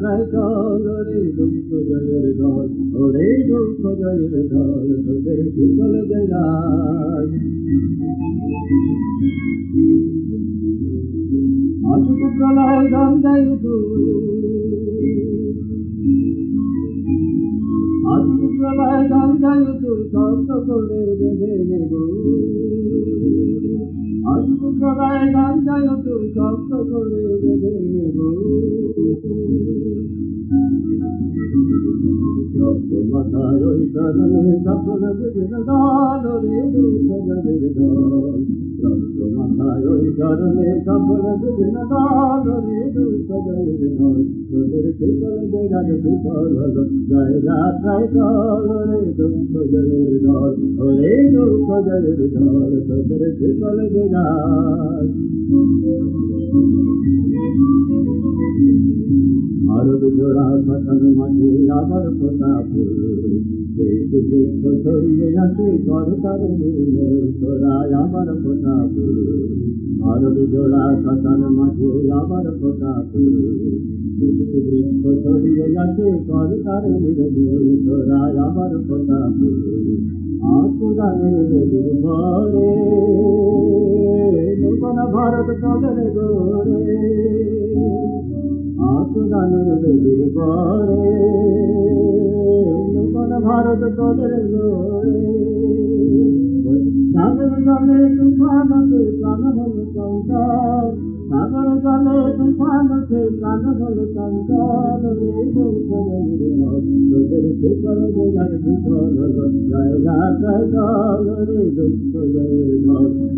sarka re do so ja re da re do so ja re da re do so ja re da Aşık kalaydan deydu Aşık kalaydan deydu Sağsa kolleri বিফল হল জয় যাত্রায় চল রে দুঃখ জয়ের দল ওরে দুঃখ জয়ের দল তোদের শিকল বেড়ার ভারত জোড়া শ্মশান মাঠে আবার বৃক্ষ ছড়িয়ে আছে করতার আমার ফোটা ফুল ভারত জোড়া শ্মশান মাঠে আবার দেশ বৃক্ষ ছড়িয়ে আছে করতার আমার ফোটা ফুল আত্মদানের বেদির ভারত কদর গড়ে আত্মদানের বেদির পরে, নূতন ভারত তোদের প্রাণ হল সংসার। সাগর জলে হল তোদের শিকল বোঝার বিফল জয়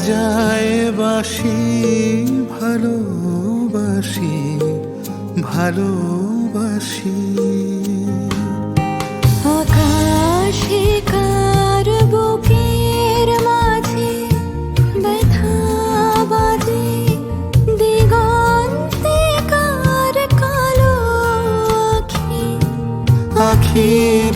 বাজায় বাসি ভালোবাসি ভালোবাসি। আকাশে কার বুকের মাঝে ব্যথা বাজে দিগন্তে কার কালো আখি? আখির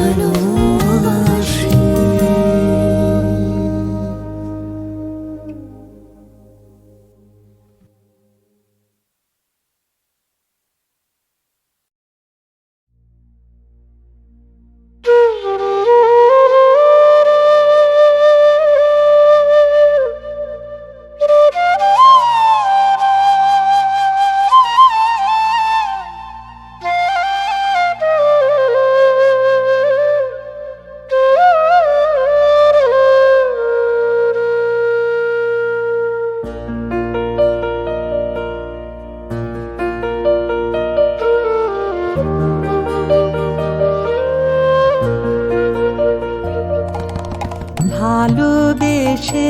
Solo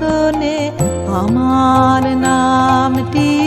যতনে আমার নামটি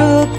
সখী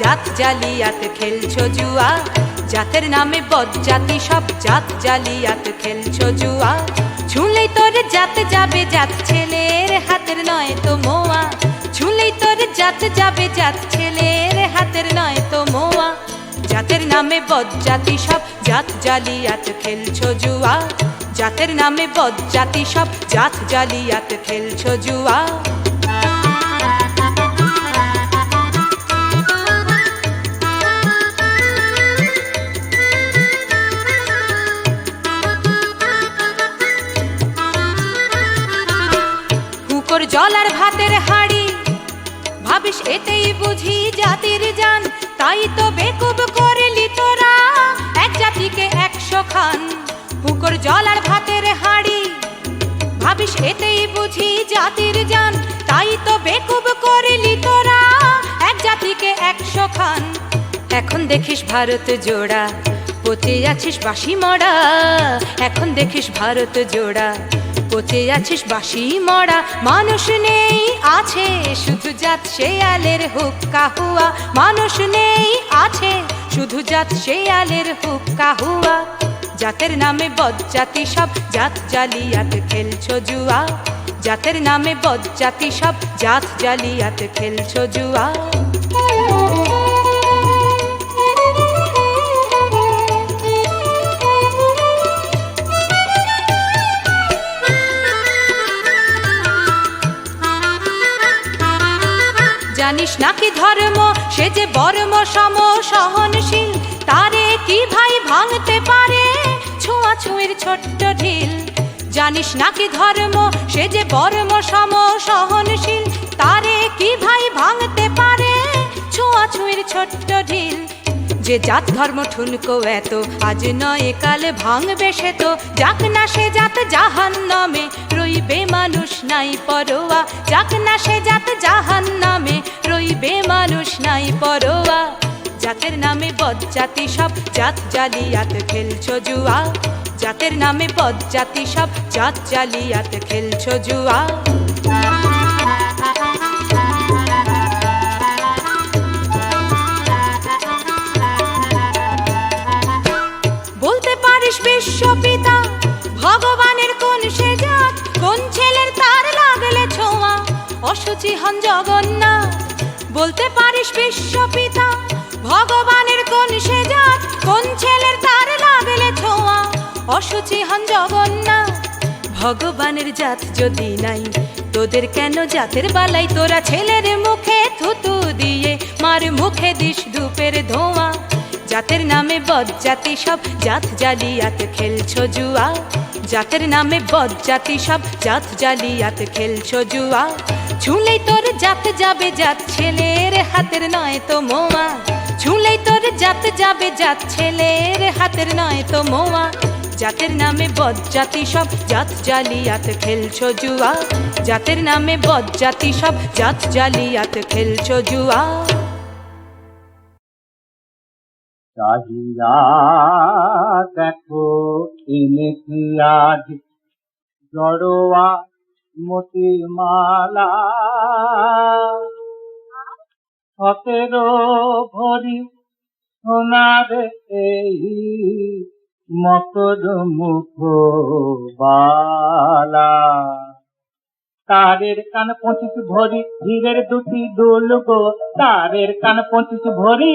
জাত জালিয়াত খেলছো জুয়া। জাতের নামে বজ্জাতি সব জাত জালিয়াত খেলছো জুয়া। ছুঁলেই তোর জাত যাবে জাত ছেলের হাতের নয় তো মোয়া। ছুঁলেই তোর জাত যাবে জাত ছেলের হাতের নয় তো মোয়া। জাতের নামে বজ্জাতি সব জাত জালিয়াত খেলছো জুয়া। জাতের নামে বজ্জাতি সব জাত জালিয়াত খেলছো জুয়া। জল আর ভাতের হাড়ি। ভাবিস এতেই বুঝি জাতির জান, তাই তো বেকুব করলি তোরা। এক জাতিকে একশো খান কুকর জল আর ভাতের হাড়ি। ভাবিস এতেই বুঝি জাতির জান, তাই তো বেকুব করলি তোরা। এক জাতিকে একশো খান। এখন দেখিস ভারত জোড়া, পচে আছিস বাসি মরা। এখন দেখিস ভারত জোড়া পচে আছিস বাসি মরা। মানুষ নেই, আছে শুধু জাত শেয়ালের হুক্কা হুয়া। মানুষ নেই, আছে শুধু জাত শেয়ালের হুক্কা হুয়া। জাতের নামে বজ্জাতি সব, জাত জালিয়াত খেলছো জুয়া। জাতের নামে বজ্জাতি সব, জাত জালিয়াত খেলছো জুয়া। জানিস নাকি ধর্ম? সে যে বর্ম সম সহনশীল, তারে কি ভাই ভাঙতে পারে? ছোঁয়া ছুঁয়ের ছোট্ট ঢিল। জানিস নাকি ধর্ম? সে যে বর্ম সম সহনশীল, তারে কি ভাই ভাঙতে পারে? ছোঁয়া ছুঁয়ের ছোট্ট ঢিল। যে জাত ধর্ম ঠুনকো এত, আজ নয় কাল ভাঙবে সে তো। যাক না সে জাত জাহান নামে রইবে মানুষ নাই পরোয়া। যাক না সে জাত জাহান নামে রইবে মানুষ নাই পরোয়া। জাতের নামে বজ্জাতি সব, জাত জালিয়াত খেলছো জুয়া। জাতের নামে বজ্জাতি সব, জাত জালিয়াত খেলছো জুয়া। পারিস বিশ্বপিতা ভগবানের কোন সে জাত, কোন ছেলের তার লাগলে ছোঁয়া? অসুচি হন জগন্নাথ, বলতে পারিস বিশ্বপিতা ভগবানের কোন সে জাত, কোন ছেলের তার লাগলে ছোঁয়া? অসুচি হন জগন্নাথ, ভগবানের জাত যদি নাই, তোদের কেন জাতের বালাই? তোরা ছেলের মুখে থুতু দিয়ে, মার মুখে দিস জাতের নামে বজ্জাতি সব, জাত জালিয়াত খেলছো জুয়া। জাতের নামে বজ্জাতি সব, জাত জালিয়াত খেলছো জুয়া। ছুলেই তোর জাত যাবে জাত ছেলের হাতের নয় তো মোয়া। ছুলেই তোর জাত যাবে জাত ছেলের হাতের নয় তো মোয়া। জাতের নামে বজ্জাতি সব, জাত জালিয়াত খেলছো জুয়া। জাতের নামে বজ্জাতি সব, জাত জালিয়াত খেলছো জুয়া। চাহিয়া দেখো, এনেছি আজ জড়োয়া মতির মালা। সতেরো ভরি সোনার এই মকর মুখ বালা। তারের কান পঁচিশ ভরি হীরের দুটি দুল গো তারের কান পঁচিশ ভরি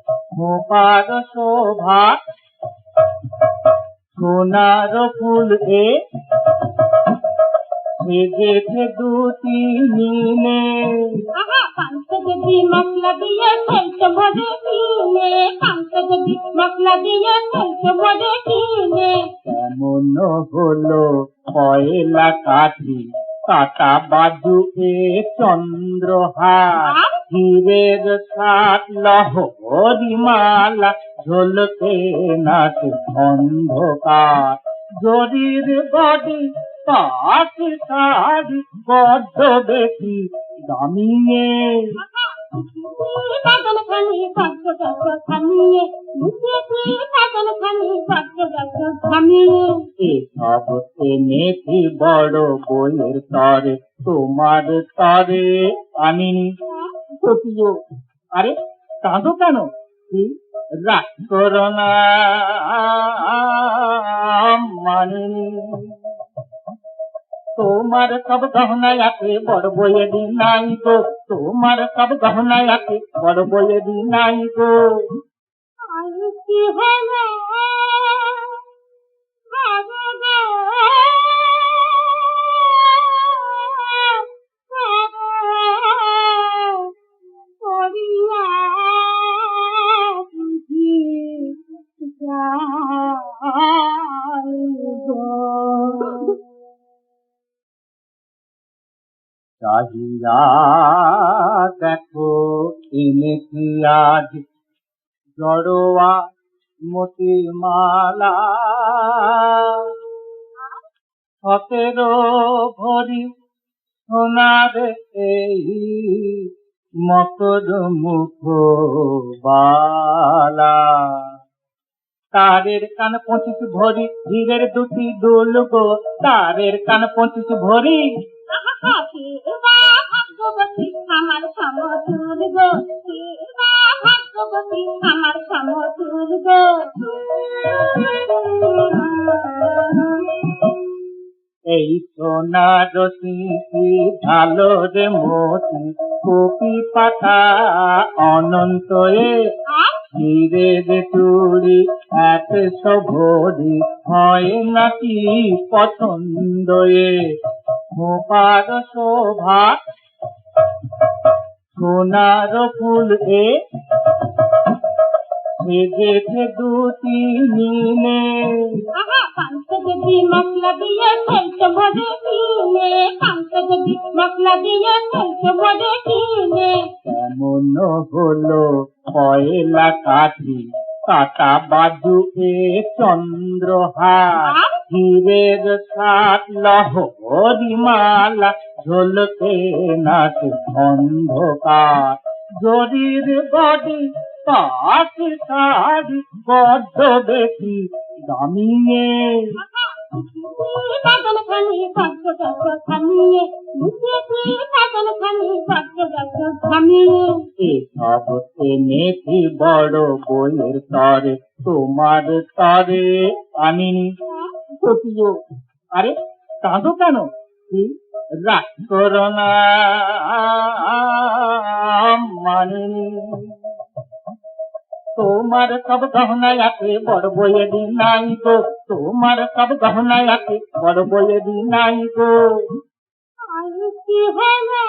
খোপার শোভা সোনার ফুল এ সেজেছে দুটি মিলে। আহা যদি মশলা দিয়ে ফেলতে ভরে কিনে। পাঁচ যদি মশলা দিয়ে ফেলতে ভরে কিনে। কেমন হলো কয়লা কাঠি কাটা বাজু এ চন্দ্রহার। হীরের সাত লহরি মালা ঝলকে নাচ অন্ধকার। জরির বডি পাখি শাড়ি বড্ড বেশি দামিয়ে। বড় বইয়ের তরে, তোমার তরে আনিনি। সত্যিও আরে, কাঁদো কেন? তোমার সব গহনা আছে বড় বইয়ে দি নাই গো তোমার সব গহনা আছে বড় বইয়ে দি নাই গো আর কি হলো দেখো এনেছি আজ জড়োয়া মতির মালা সতেরো ভরি সোনার এই মকর মুখ বালা তারের কান পঁচিশ ভরি হীরের দুটি দুল গো। তারের কান পঁচিশ ভরি। আমার সমতুল গো। আমার সমতুল এই সোনার ভালো রে মতি? কপি পাতা অনন্ত এ হীরের চুড়ি একশো ভরি হয় নাকি পছন্দ এ? খোপার শোভা, সোনার ফুল এ দুটি মিলে আহা পাঁচ যদি মশলা দিয়ে ফেলতে ভরে কিনে পাঁচ যদি মশলা দিয়ে ফেলতে ভরে কিনে কেমন হলো কয়লা কাঠি কাটা বাজু এ চন্দ্রহার হীরের সাত লহরি মালা ঝলকে নাচ অন্ধকার জরির বডি দামিয়ে। খানি থামিয়ে খানি থামিয়ে এসব এনেছি বড় বইয়ের তরে তোমার তরে আমি আরে কাঁদো কেন? কি? রাগ করো না মানিনি। তোমার সব গহনা আছে বড় বইয়ে দি নাই তো তোমার সব গহনা আছে বড় বইয়ে দি নাই গো। আমি কি হলো?